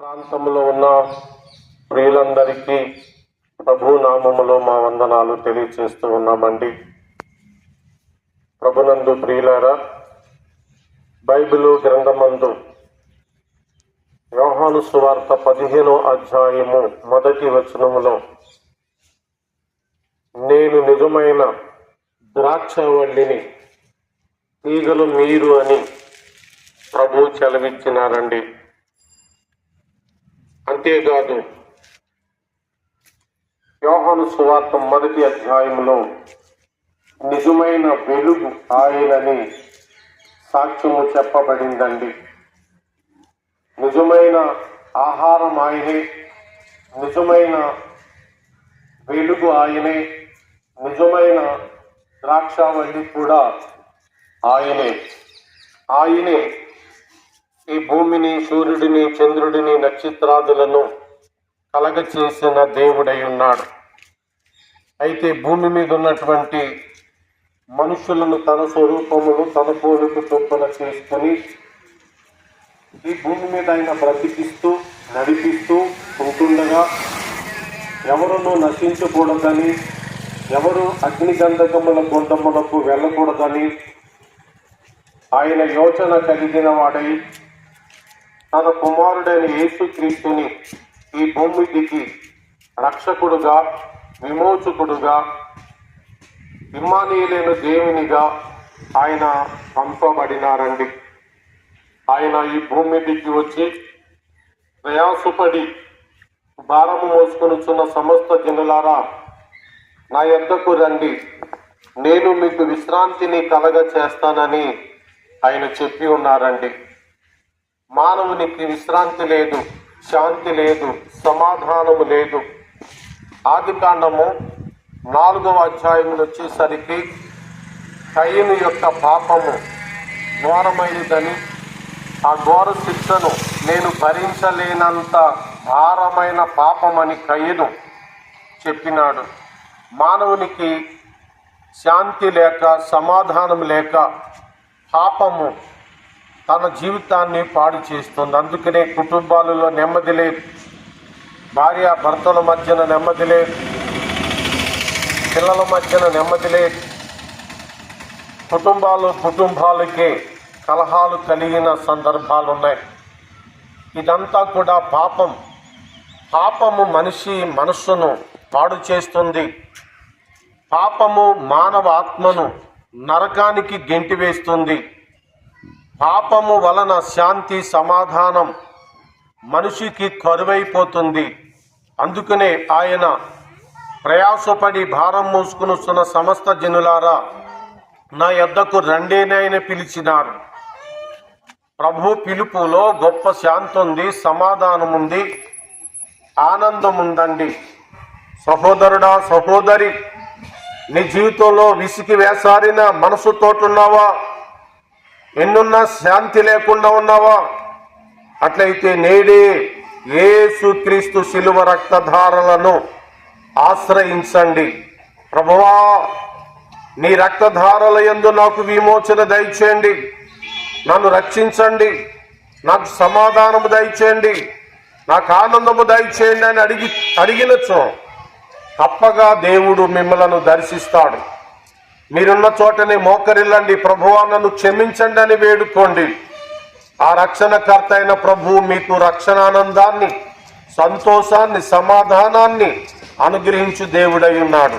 ప్రాంతంలో ఉన్న ప్రియులందరికీ ప్రభు నామములో మా వందనాలు తెలియచేస్తూ ఉన్నామండి. ప్రభునందు ప్రియులారా బైబిలు గ్రంథమందు వ్యవహాను సువార్త పదిహేనో అధ్యాయము మొదటి వచనములో నేను నిజమైన ద్రాక్షవల్లిని తీగలు మీరు అని ప్రభు చెలవిచ్చినారండి. అంతేకాదు యోహను సువార్త మొదటి అధ్యాయంలో నిజమైన వెలుగు ఆయనని సాక్ష్యము చెప్పబడిందండి. నిజమైన ఆహారం ఆయనే నిజమైన వెలుగు ఆయనే నిజమైన ద్రాక్షావళి కూడా ఆయనే. ఆయనే ఈ భూమిని సూర్యుడిని చంద్రుడిని నక్షత్రాదులను కలగ చేసిన దేవుడై ఉన్నాడు. అయితే భూమి మీద ఉన్నటువంటి మనుషులను తన స్వరూపమును తన పోలిక చొప్పున చేసుకొని ఈ భూమి మీద ఆయన బ్రతికిస్తూ నడిపిస్తూ ఉంటుండగా ఎవరును నశించకూడదని ఎవరు అగ్నిగంధకముల గుండములకు వెళ్ళకూడదని ఆయన యోచన కలిగిన వాడై తన కుమారుడైన యేసుక్రీస్తుని ఈ భూమికి రక్షకుడుగా విమోచకుడుగా ఇమ్మానీయులైన దేవునిగా ఆయన పంపబడినారండి. ఆయన ఈ భూమి దిగి వచ్చి ప్రయాసపడి భారము మోసుకొనుచున్న సమస్త జనులారా నా యొద్దకు రండి. నేను మీకు విశ్రాంతిని కలగ చేస్తానని ఆయన చెప్పి ఉన్నారండి. మానవునికి విశ్రాంతి లేదు శాంతి లేదు సమాధానము లేదు. ఆదికాండము నాలుగవ అధ్యాయం వచ్చేసరికి కయ్యను యొక్క పాపము ఘోరమైనదని ఆ ఘోర శిక్షను నేను భరించలేనంత భారమైన పాపమని కయ్యను చెప్పినాడు. మానవునికి శాంతి లేక సమాధానం లేక పాపము తన జీవితాన్ని పాడు చేస్తుంది. అందుకనే కుటుంబాలలో నెమ్మది లేదు భార్య భర్తల మధ్యన నెమ్మది లేదు పిల్లల మధ్యన నెమ్మది లేదు కుటుంబాలు కుటుంబాలకే కలహాలు కలిగిన సందర్భాలు ఉన్నాయి ఇదంతా కూడా పాపం. పాపము మనిషి మనస్సును పాడు చేస్తుంది. పాపము మానవ ఆత్మను నరకానికి గెంటివేస్తుంది. పాపము వలన శాంతి సమాధానం మనిషికి కరువైపోతుంది. అందుకనే ఆయన ప్రయాసపడి భారం మోసుకుని సమస్త జనులారా నా యొద్దకు రండేనైనా పిలిచినారు. ప్రభు పిలుపులో గొప్ప శాంతి ఉంది సమాధానం ఉంది ఆనందం ఉందండి సహోదరుడా సహోదరి నీ జీవితంలో విసికి వేసారిన మనసు తోటున్నావా? ఎన్నున్నా శాంతి లేకుండా ఉన్నావా? అట్లయితే నేడే యేసుక్రీస్తు శిలువ రక్తధారలను ఆశ్రయించండి. ప్రభువా నీ రక్తధారల యందు నాకు విమోచన దయచేయండి. నన్ను రక్షించండి. నాకు సమాధానము దయచేయండి. నాకు ఆనందము దయచేయండి అని అడిగి అడిగినచో తప్పగా దేవుడు మిమ్మలను దర్శిస్తాడు. మీరున్న చోటనే మోకరిల్లండి. ప్రభువా నన్ను క్షమించండి అని వేడుకోండి. ఆ రక్షణకర్త అయిన ప్రభు మీకు రక్షణానందాన్ని సంతోషాన్ని సమాధానాన్ని అనుగ్రహించు దేవుడై ఉన్నాడు.